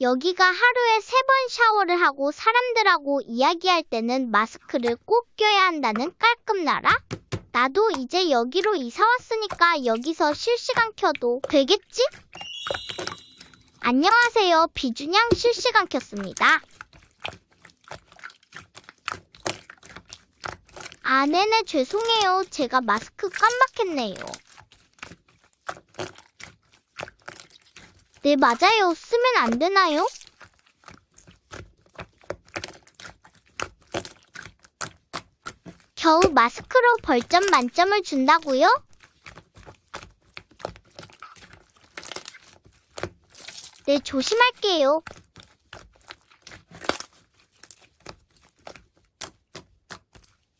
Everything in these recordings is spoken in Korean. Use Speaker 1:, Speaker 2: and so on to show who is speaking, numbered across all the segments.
Speaker 1: 여기가 하루에 세 번 샤워를 하고 사람들하고 이야기할 때는 마스크를 꼭 껴야 한다는 깔끔 나라? 나도 이제 여기로 이사 왔으니까 여기서 실시간 켜도 되겠지? 안녕하세요. 비준양 실시간 켰습니다. 아, 네네, 죄송해요. 제가 마스크 깜빡했네요. 네, 맞아요. 쓰면 안 되나요? 겨우 마스크로 벌점 만점을 준다고요? 네, 조심할게요.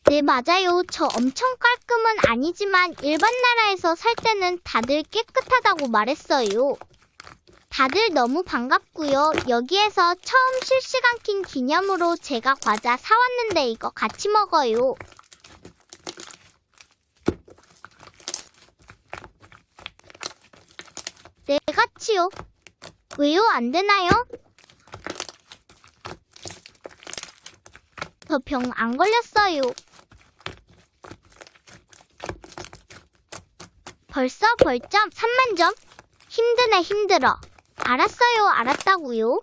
Speaker 1: 네, 맞아요. 저 엄청 깔끔은 아니지만 일반 나라에서 살 때는 다들 깨끗하다고 말했어요. 다들 너무 반갑고요. 여기에서 처음 실시간 킨 기념으로 제가 과자 사왔는데 이거 같이 먹어요. 네, 같이요. 왜요? 안 되나요? 저 병 안 걸렸어요. 벌써 벌점 3만 점? 힘드네 힘들어. 알았어요 알았다고요.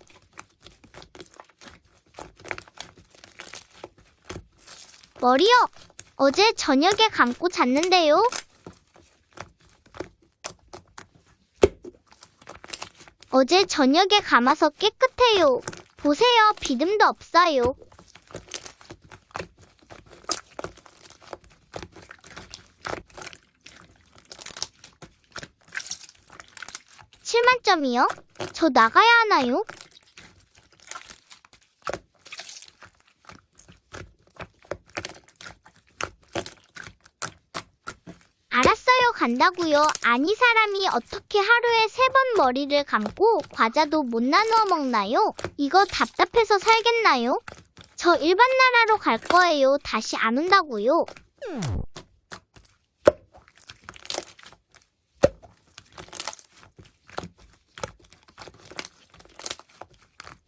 Speaker 1: 머리요? 어제 저녁에 감고 잤는데요. 어제 저녁에 감아서 깨끗해요. 보세요, 비듬도 없어요. 칠만점이요 저 나가야 하나요? 알았어요, 간다고요. 아니, 사람이 어떻게 하루에 세 번 머리를 감고 과자도 못 나누어 먹나요? 이거 답답해서 살겠나요? 저 일반 나라로 갈 거예요. 다시 안 온다고요.